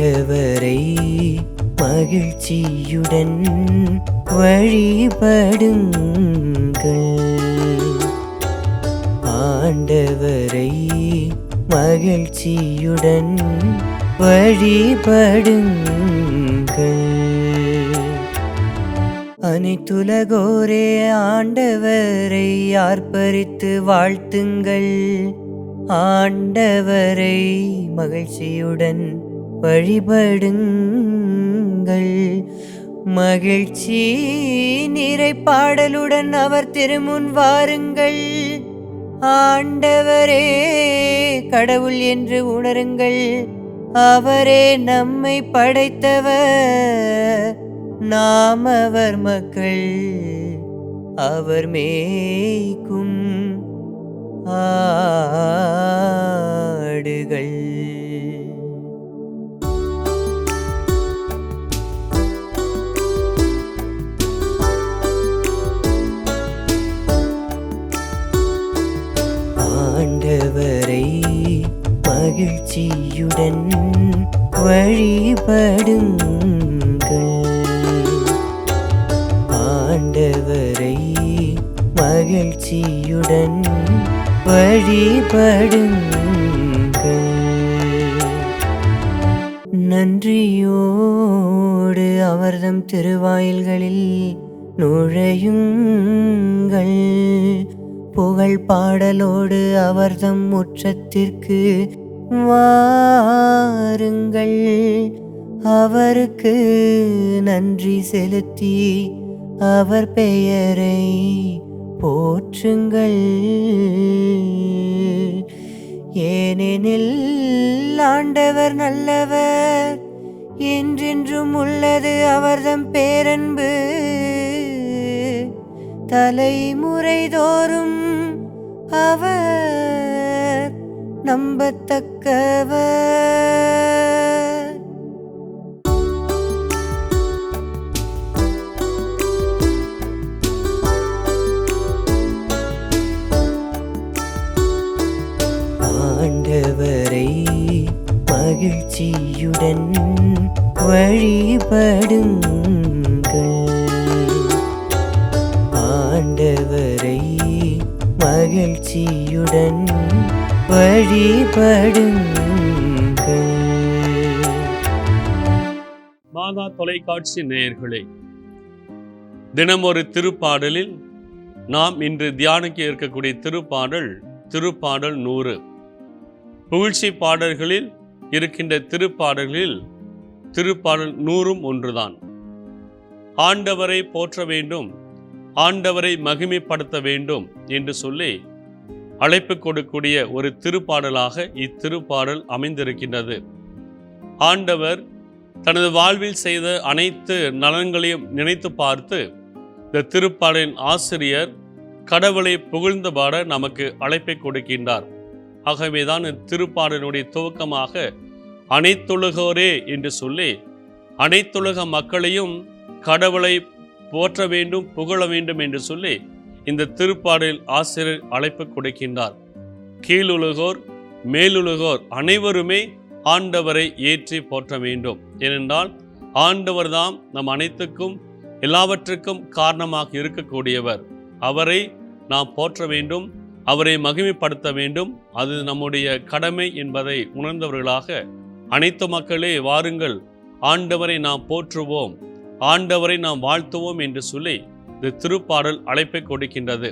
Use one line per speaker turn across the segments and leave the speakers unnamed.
ஆண்டவரை மகிழ்ச்சியுடன் வழிபடுங்கள். ஆண்டவரை மகிழ்ச்சியுடன் வழிபடுங்கள். அனைத்துலகோரே ஆண்டவரை ஆர்ப்பரித்து வாழ்த்துங்கள். ஆண்டவரை மகிழ்ச்சியுடன் வழிபடுங்கள். மகிழ்ச்சி நிறை பாடலுடன் அவர் திருமுன் வாருங்கள். ஆண்டவரே கடவுள் என்று உணருங்கள். அவரே நம்மை படைத்தவர். நாம் அவர் மக்கள் அவர் மேய்க்கும் ஆடுகள். மகிழ்ச்சியுடன் வழிபடுங்கள். ஆண்டவரை மகிழ்ச்சியுடன் வழிபடுங்கள். நன்றியோடு அவர்தம் திருவாயில்களில் நுழையுங்கள். புகழ் பாடலோடு அவர்தம் முற்றத்திற்கு வாருங்கள். அவருக்கு நன்றி செலுத்தி அவர் பெயரை போற்றுங்கள். ஏனெனில் ஆண்டவர் நல்லவர் என்றென்றும் உள்ளது அவர்தம் பேரன்பு. தலைமுறை தோறும் அவர் நம்பத்தக்கவர். ஆண்டவரை மகிழ்ச்சியுடன் வழிபடுங்கள். ஆண்டவரை மகிழ்ச்சியுடன் வழிபடுங்கள்.
மாதா தொலைக்காட்சி நேயர்களே தினம் ஒரு திருப்பாடலில் நாம் இன்று தியானிக்க இருக்கக்கூடிய திருப்பாடல் திருப்பாடல் நூறு. புகழ்ச்சி பாடல்களில் இருக்கின்ற திருப்பாடல்களில் திருப்பாடல் நூறும் ஒன்றுதான். ஆண்டவரை போற்ற வேண்டும் ஆண்டவரை மகிமைப்படுத்த வேண்டும் என்று சொல்லி அழைப்பு கொடுக்கக்கூடிய ஒரு திருப்பாடலாக இத்திருப்பாடல் அமைந்திருக்கின்றது. ஆண்டவர் தனது வாழ்வில் செய்த அனைத்து நலன்களையும் நினைத்து பார்த்து இந்த திருப்பாடலின் ஆசிரியர் கடவுளை புகழ்ந்த பாட நமக்கு அழைப்பை கொடுக்கின்றார். ஆகவேதான் திருப்பாடலினுடைய துவக்கமாக அனைத்துலகோரே என்று சொல்லி அனைத்துலக மக்களையும் கடவுளை போற்ற வேண்டும் புகழ வேண்டும் என்று சொல்லி இந்த திருப்பாடலில் ஆசிரியர் அழைப்பு கொடுக்கின்றார். கீழுலகோர் மேலுலகோர் அனைவருமே ஆண்டவரை ஏற்றி போற்ற வேண்டும். ஏனென்றால் ஆண்டவர்தாம் நம் அனைத்துக்கும் எல்லாவற்றுக்கும் காரணமாக இருக்கக்கூடியவர். அவரை நாம் போற்ற வேண்டும் அவரை மகிமைப்படுத்த வேண்டும். அது நம்முடைய கடமை என்பதை உணர்ந்தவர்களாக அனைத்து மக்களே வாருங்கள். ஆண்டவரை நாம் போற்றுவோம். ஆண்டவரை நாம் வாழ்த்துவோம் என்று சொல்லி இந்த திருப்பாடல் அழைப்பை கொடுக்கின்றது.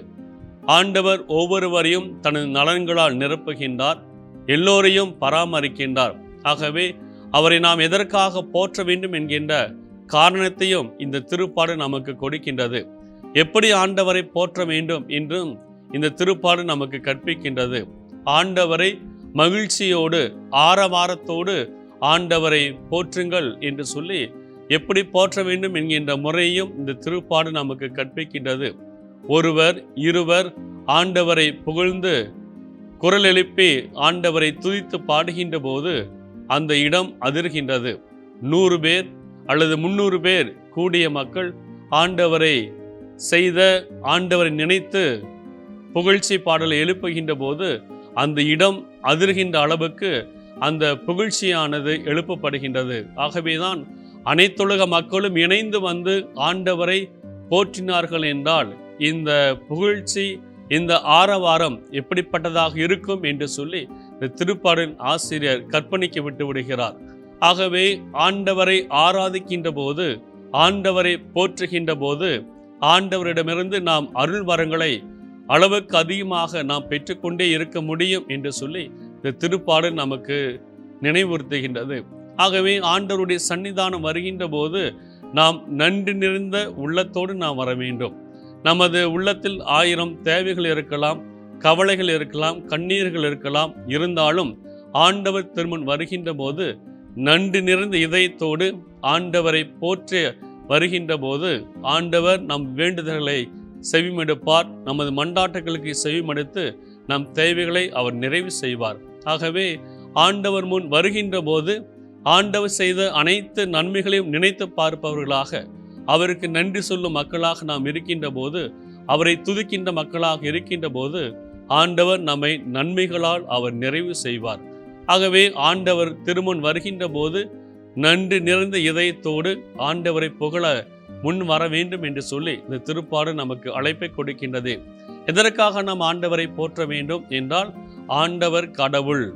ஆண்டவர் ஒவ்வொருவரையும் தனது நலன்களால் நிரப்புகின்றார் எல்லோரையும் பராமரிக்கின்றார். ஆகவே அவரை நாம் எதற்காக போற்ற வேண்டும் என்கின்ற காரணத்தையும் இந்த திருப்பாடு நமக்கு கொடுக்கின்றது. எப்படி ஆண்டவரை போற்ற வேண்டும் என்றும் இந்த திருப்பாடு நமக்கு கற்பிக்கின்றது. ஆண்டவரை மகிழ்ச்சியோடு ஆரவாரத்தோடு ஆண்டவரை போற்றுங்கள் என்று சொல்லி எப்படி போற்ற வேண்டும் என்கின்ற முறையும் இந்த திருப்பாடு நமக்கு கற்பிக்கின்றது. ஒருவர் இருவர் ஆண்டவரை புகழ்ந்து குரல் எழுப்பி ஆண்டவரை துதித்து பாடுகின்ற போது அந்த இடம் அதிர்கின்றது. நூறு பேர் அல்லது முன்னூறு பேர் கூடிய மக்கள் ஆண்டவரை செய்த ஆண்டவரை நினைத்து புகழ்ச்சி பாடலை எழுப்புகின்ற போது அந்த இடம் அதிர்கின்ற அளவுக்கு அந்த புகழ்ச்சியானது எழுப்பப்படுகின்றது. ஆகவேதான் அனைத்துலக மக்களும் இணைந்து வந்து ஆண்டவரை போற்றினார்கள் என்றால் இந்த புகழ்ச்சி இந்த ஆரவாரம் எப்படிப்பட்டதாக இருக்கும் என்று சொல்லி இந்த திருப்பாடின் ஆசிரியர் கற்பனைக்கு விட்டு விடுகிறார். ஆகவே ஆண்டவரை ஆராதிக்கின்ற போது ஆண்டவரை போற்றுகின்ற போது ஆண்டவரிடமிருந்து நாம் அருள் வரங்களை அளவுக்கு அதிகமாக நாம் பெற்றுக்கொண்டே இருக்க முடியும் என்று சொல்லி இந்த திருப்பாடு நமக்கு நினைவுறுத்துகின்றது. ஆகவே ஆண்டவருடைய சன்னிதானம் வருகின்ற போது நாம் நன்றி நிறைந்த உள்ளத்தோடு நாம் வர வேண்டும். நமது உள்ளத்தில் ஆயிரம் தேவைகள் இருக்கலாம் கவலைகள் இருக்கலாம் கண்ணீர்கள் இருக்கலாம் இருந்தாலும் ஆண்டவர் திருமண் வருகின்ற போது நன்றி நிறைந்த இதயத்தோடு ஆண்டவரை போற்ற வருகின்ற போது ஆண்டவர் நம் வேண்டுதல்களை செவிமெடுப்பார் நமது மண்டாட்டங்களுக்கு செவிமடுத்து நம் தேவைகளை அவர் நிறைவு செய்வார். ஆகவே ஆண்டவர் முன் வருகின்ற போது ஆண்டவர் செய்த அனைத்து நன்மைகளையும் நினைத்து பார்ப்பவர்களாக அவருக்கு நன்றி சொல்லும் மக்களாக நாம் இருக்கின்ற போது அவரை துதிக்கின்ற மக்களாக இருக்கின்ற போது ஆண்டவர் நம்மை நன்மைகளால் அவர் நிறைவு செய்வார். ஆகவே ஆண்டவர் திருமுன் வருகின்ற போது நன்றி நிறைந்த இதயத்தோடு ஆண்டவரை புகழ முன் வர வேண்டும் என்று சொல்லி இந்த திருப்பாடு நமக்கு அழைப்பை கொடுக்கின்றது. எதற்காக நாம் ஆண்டவரை போற்ற வேண்டும் என்றால் ஆண்டவர் கடவுள்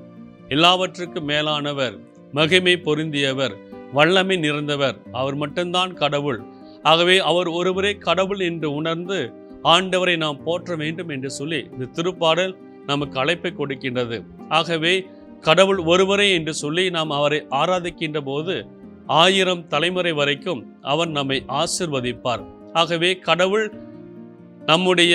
எல்லாவற்றுக்கும் மேலானவர் மகிமை பொருந்தியவர் வல்லமை நிறைந்தவர் அவர் மட்டும்தான் கடவுள். ஆகவே அவர் ஒருவரே கடவுள் என்று உணர்ந்து ஆண்டவரை நாம் போற்ற வேண்டும் என்று சொல்லி இந்த திருப்பாடல் நமக்கு அழைப்பை கொடுக்கின்றது. ஆகவே கடவுள் ஒருவரே என்று சொல்லி நாம் அவரை ஆராதிக்கின்ற போது ஆயிரம் தலைமுறை வரைக்கும் அவர் நம்மை ஆசிர்வதிப்பார். ஆகவே கடவுள் நம்முடைய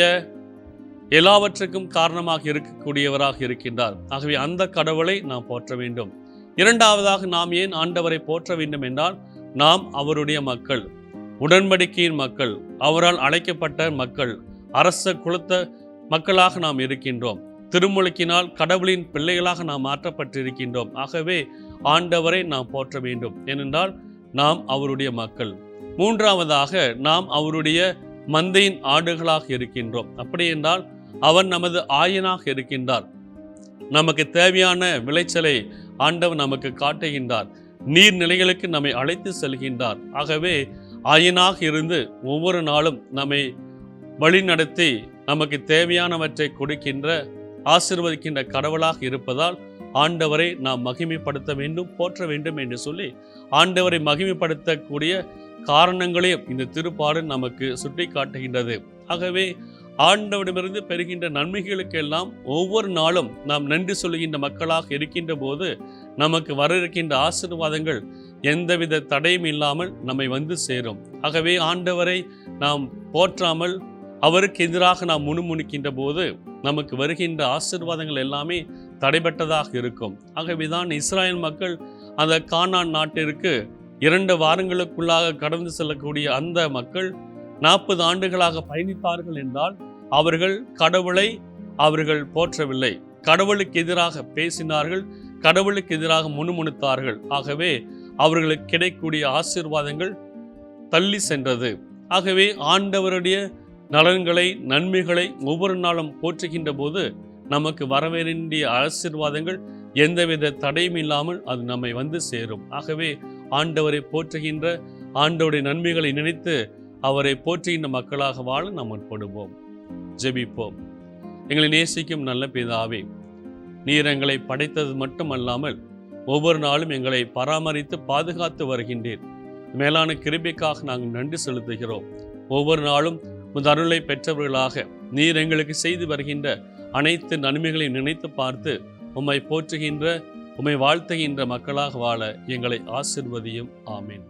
எல்லாவற்றுக்கும் காரணமாக இருக்கக்கூடியவராக இருக்கின்றார். ஆகவே அந்த கடவுளை நாம் போற்ற வேண்டும். இரண்டாவதாக நாம் ஏன் ஆண்டவரை போற்ற வேண்டும் என்றால் நாம் அவருடைய மக்கள் உடன்படிக்கையின் மக்கள் அவரால் அழைக்கப்பட்ட மக்கள் அரச குலத்த மக்களாக நாம் இருக்கின்றோம். திருமுழுக்கினால் கடவுளின் பிள்ளைகளாக நாம் மாற்றப்பட்டிருக்கின்றோம். ஆகவே ஆண்டவரை நாம் போற்ற வேண்டும். ஏனென்றால் நாம் அவருடைய மக்கள். மூன்றாவதாக நாம் அவருடைய மந்தையின் ஆடுகளாக இருக்கின்றோம். அப்படி என்றால் அவர் நமது ஆயனாக இருக்கின்றார். நமக்கு தேவையான விளைச்சலை ஆண்டவர் நமக்கு காட்டுகின்றார். நீர்நிலைகளுக்கு நம்மை அழைத்து செல்கின்றார். ஆகவே ஆயனாக இருந்து ஒவ்வொரு நாளும் நம்மை வழிநடத்தி நமக்கு தேவையானவற்றை கொடுக்கின்ற ஆசிர்வதிக்கின்ற கடவுளாக இருப்பதால் ஆண்டவரை நாம் மகிமைப்படுத்த வேண்டும் போற்ற வேண்டும் என்று சொல்லி ஆண்டவரை மகிமைப்படுத்தக்கூடிய காரணங்களையும் இந்த திருப்பாடு நமக்கு சுட்டி காட்டுகின்றது ஆகவே ஆண்டவனிடமிருந்து பெறுகின்ற நன்மைகளுக்கெல்லாம் ஒவ்வொரு நாளும் நாம் நன்றி சொல்லுகின்ற மக்களாக இருக்கின்ற போது நமக்கு வர இருக்கின்ற ஆசீர்வாதங்கள் எந்தவித தடையும் இல்லாமல் நம்மை வந்து சேரும். ஆகவே ஆண்டவரை நாம் போற்றாமல் அவருக்கு எதிராக நாம் முணுமுணுக்கின்ற போது நமக்கு வருகின்ற ஆசீர்வாதங்கள் எல்லாமே தடைபட்டதாக இருக்கும். ஆகவேதான் இஸ்ராயல் மக்கள் அந்த கானான் நாட்டிற்கு இரண்டு வாரங்களுக்குள்ளாக கடந்து செல்லக்கூடிய அந்த மக்கள் நாற்பது ஆண்டுகளாக பயணித்தார்கள் என்றால் அவர்கள் கடவுளை அவர்கள் போற்றவில்லை. கடவுளுக்கு எதிராக பேசினார்கள் கடவுளுக்கு எதிராக முணுமுணுத்தார்கள். ஆகவே அவர்களுக்கு கிடைக்கக்கூடிய ஆசீர்வாதங்கள் தள்ளி சென்றது. ஆகவே ஆண்டவருடைய நலன்களை நன்மைகளை ஒவ்வொரு நாளும் போற்றுகின்ற போது நமக்கு வரவேண்டிய ஆசீர்வாதங்கள் எந்தவித தடையும் இல்லாமல் அது நம்மை வந்து சேரும். ஆகவே ஆண்டவரை போற்றுகின்ற ஆண்டவருடைய நன்மைகளை நினைத்து அவரை போற்றுகின்ற மக்களாக வாழ நாம் முற்படுவோம். ஜெபிப்போம். எங்களை நேசிக்கும் நல்ல பிதாவே நீர் எங்களை படைத்தது மட்டுமல்லாமல் ஒவ்வொரு நாளும் எங்களை பராமரித்து பாதுகாத்து வருகின்றீர். மேலான கிருபிக்காக நாங்கள் நன்றி செலுத்துகிறோம். ஒவ்வொரு நாளும் உமது அருளை பெற்றவர்களாக நீர் எங்களுக்கு செய்து வருகின்ற அனைத்து நன்மைகளையும் நினைத்து பார்த்து உம்மை போற்றுகின்ற உம்மை வாழ்த்துகின்ற மக்களாக வாழ எங்களை ஆசிர்வதியும். ஆமீன்.